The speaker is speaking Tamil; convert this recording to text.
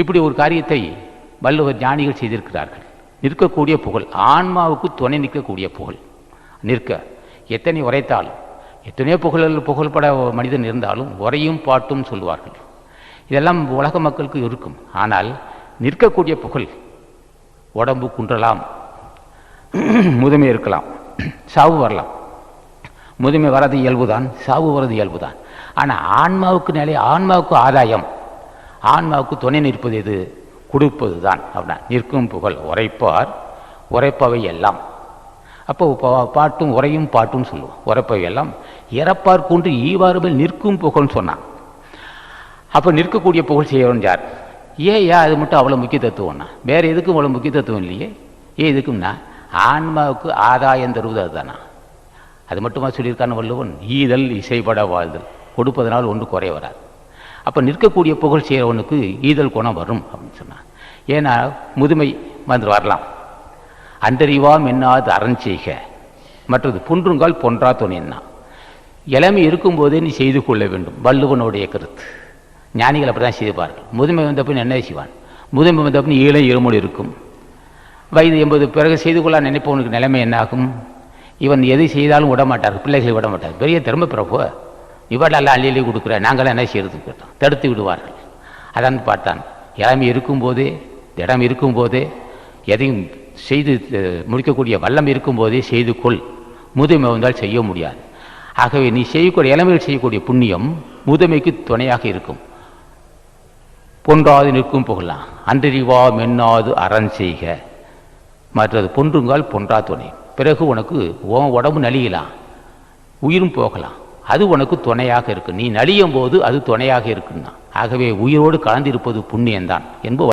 இப்படி ஒரு காரியத்தை வள்ளுவர் ஞானிகள் செய்திருக்கிறார்கள். நிற்கக்கூடிய புகழ் ஆன்மாவுக்கு துணை நிற்கக்கூடிய புகழ். நிற்க எத்தனை உரைத்தாலும் எத்தனையோ புகழ் புகழ்பட மனிதன் இருந்தாலும் உரையும் பாட்டும் சொல்வார்கள் இதெல்லாம் உலக மக்களுக்கு இருக்கும். ஆனால் நிற்கக்கூடிய புகழ் உடம்பு குன்றலாம் முதுமை இருக்கலாம் சாவு வரலாம். முதுமை வரது இயல்புதான் சாவு வரது இயல்புதான். ஆனால் ஆன்மாவுக்கு நிலை ஆன்மாவுக்கு ஆதாயம் ஆன்மாவுக்கு துணை நிற்பது எது? கொடுப்பது தான் அப்படின்னா நிற்கும் புகழ் உரைப்பார் உரைப்பவை எல்லாம். அப்போ பா- பாட்டும் உரையும் பாட்டும்னு சொல்லுவோம். உரைப்பவை எல்லாம். இறப்பார் கொண்டு ஈவாறுபல் நிற்கும் புகழ்னு சொன்னான். அப்போ நிற்கக்கூடிய புகழ் செய்யணும் யார்? ஏன் ஏன் அது மட்டும் அவ்வளோ முக்கியத்துவம்னா வேறு எதுக்கும் அவ்வளோ முக்கியத்துவம் இல்லையே? ஏன் எதுக்கும்னா ஆன்மாவுக்கு ஆதாயம் தருவது அதுதானா? அது மட்டுமா சொல்லியிருக்கான்னு வள்ளுவன்? ஈதல் இசைப்பட வாழ்தல். கொடுப்பதனால் ஒன்று குறைய வராது அப்போ நிற்கக்கூடிய புகழ் செய்கிறவனுக்கு ஈதல் குணம் வரும் அப்படின்னு சொன்னான் ஏன்னா முதுமை வந்து வரலாம். அன்றறிவாம் என்னாது அறஞ்செய்க. மற்றது புன்றுங்கால் பொன்றா துணைன்னா இளமை இருக்கும்போதே நீ செய்து கொள்ள வேண்டும். வள்ளுவனுடைய கருத்து. ஞானிகள் அப்படி தான் செய்வார்கள் முதுமை வந்தப்பின் என்ன செய்வான்? முதுமை வந்தப்பின் பின் ஈழ இருக்கும். வயது எண்பது பிறகு செய்து கொள்ள நினைப்பவனுக்கு நிலைமை என்னாகும்? இவன் எது செய்தாலும் விட மாட்டார் பிள்ளைகளை விட மாட்டார் பெரிய திரும்ப பிறப்போ. இவரெல்லாம் அள்ளி அள்ளி கொடுக்குற நாங்களாம் என்ன செய்யறது கேட்டோம் தடுத்து விடுவார்கள். அதான் பார்த்தான். இளமை இருக்கும்போதே இடம் இருக்கும்போதே எதையும் செய்து முடிக்கக்கூடிய வல்லம் இருக்கும்போதே செய்து கொள். முதுமை வந்தால் செய்ய முடியாது. ஆகவே நீ செய்யக்கூடிய இளமையில் செய்யக்கூடிய புண்ணியம் முதுமைக்கு துணையாக இருக்கும். பொன்றாது நிற்கும் புகழலாம் அன்றறிவா மென்னாது அறன் செய்க. மற்றது பொன்றுங்கால் பொன்றா துணை. பிறகு உனக்கு உன் உடம்பு நலியலாம். உயிரும் போகலாம். அது உனக்கு துணையாக இருக்கு. நீ நலியும் போது அது துணையாக இருக்குன்னா. ஆகவே உயிரோடு கலந்திருப்பது புண்ணியம்தான் என்பது